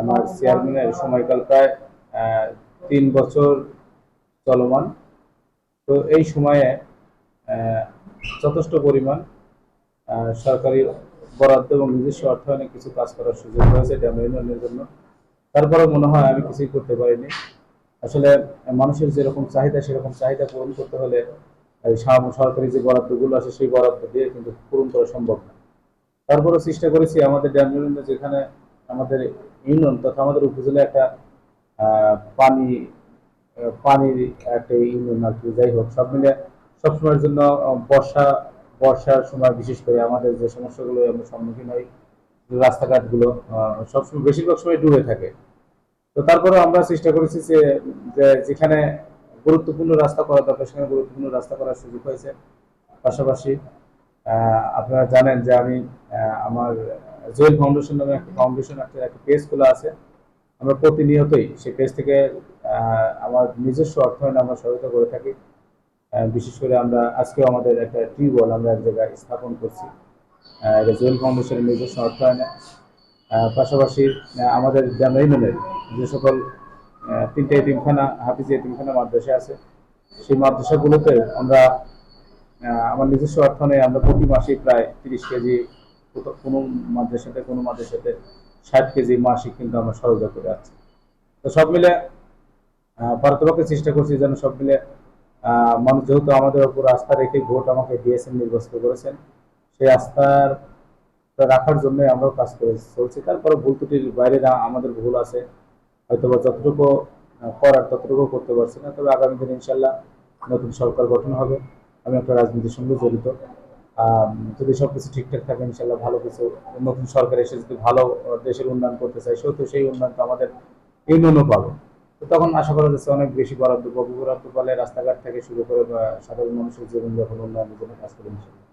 আমার চেয়ারম্যানের সময়কাল প্রায় তিন বছর চলমান। তো এই সময়ে যথেষ্ট পরিমাণ সরকারি বরাদ্দ এবং নিজস্ব অর্থায়নে কিছু কাজ করার সুযোগ হয়েছে ড্যাম ইউনিয়নের জন্য। তারপরে মনে হয় আমি কিছুই করতে পারিনি। আসলে মানুষের যেরকম চাহিদা, সেরকম চাহিদা পূরণ করতে হলে সরকারি যে বরাদ্দগুলো আছে, সেই বরাদ্দ দিয়ে কিন্তু পূরণ করা সম্ভব না। তারপরে চেষ্টা করেছি আমাদের ড্যাম ইউনিয়নে যেখানে আমাদের ইউনিয়ন তথা আমাদের উপজেলা একটা পানি, পানির একটা ইউনিয়ন আর কি। যাই হোক, সব মিলে সবসময়ের জন্য বর্ষা, বর্ষার সময় বিশেষ করে আমাদের যে সমস্যাগুলো, আমরা সম্মুখীন হই রাস্তাঘাটগুলো সবসময় বেশিরভাগ সময় ডুবে থাকে। তো তারপরে আমরা চেষ্টা করেছি যে যেখানে গুরুত্বপূর্ণ রাস্তা করা দরকার, সেখানে গুরুত্বপূর্ণ রাস্তা করার সুযোগ হয়েছে। পাশাপাশি আপনারা জানেন যে আমি আমার জুয়েল ফাউন্ডেশন নামে একটা ফাউন্ডেশন, একটা একটা পেজ খোলা আছে। আমরা প্রতিনিয়তই সেই পেজ থেকে আমার নিজস্ব অর্থায়নে আমরা সহায়তা করে থাকি। বিশেষ করে আমরা আজকেও আমাদের একটা টিউবওয়েল আমরা এক জায়গায় স্থাপন করছি। এটা জুয়েল ফাউন্ডেশনের নিজস্ব অর্থায়নে। পাশাপাশি আমাদের জামাইমেনের যে সকল তিনটে এতিমখানা, হাফিজ এতিমখানা মাদ্রাসা আছে, সেই মাদ্রাসাগুলোতে আমরা আমার নিজস্ব অর্থনে আমরা প্রতি মাসে প্রায় তিরিশ কেজি কোনো মাদ্রাসাতে কোনো মাদ্রাসাতে ষাট কেজি মাসিক কিন্তু আমরা সহযোগিতা করে আছি। তো সব মিলে আহ, পারতপক্ষে চেষ্টা করছি যেন সব মিলে মানুষ যেহেতু আমাদের উপর আস্থা রেখে ভোট আমাকে দিয়েছেন নির্বাচিত করেছেন সেই আস্থার রাখার জন্য আমরাও কাজ করে চলছি। তারপরে ভুল ত্রুটির বাইরে আমাদের ভুল আছে হয়তো বা যতটুকু করার ততটুকু করতে পারছি না। তবে আগামী দিনে ইনশাল্লাহ নতুন সরকার গঠন হবে। আমি একটা রাজনীতির সঙ্গে জড়িত। যদি সবকিছু ঠিকঠাক থাকে, ইনশাল্লাহ ভালো কিছু নতুন সরকার এসে যদি ভালো দেশের উন্নয়ন করতে চায়, সেহেতু সেই উন্নয়ন তো আমাদের ইউনিয়নও পাবে। তো তখন আশা করা যাচ্ছে অনেক বেশি বরাদ্দ পাবো। বরাদ্দ পালে রাস্তাঘাট থেকে শুরু করে সাধারণ মানুষের জীবনযাপন, উন্নয়নের জন্য কাজ করে ইনশাল্লাহ।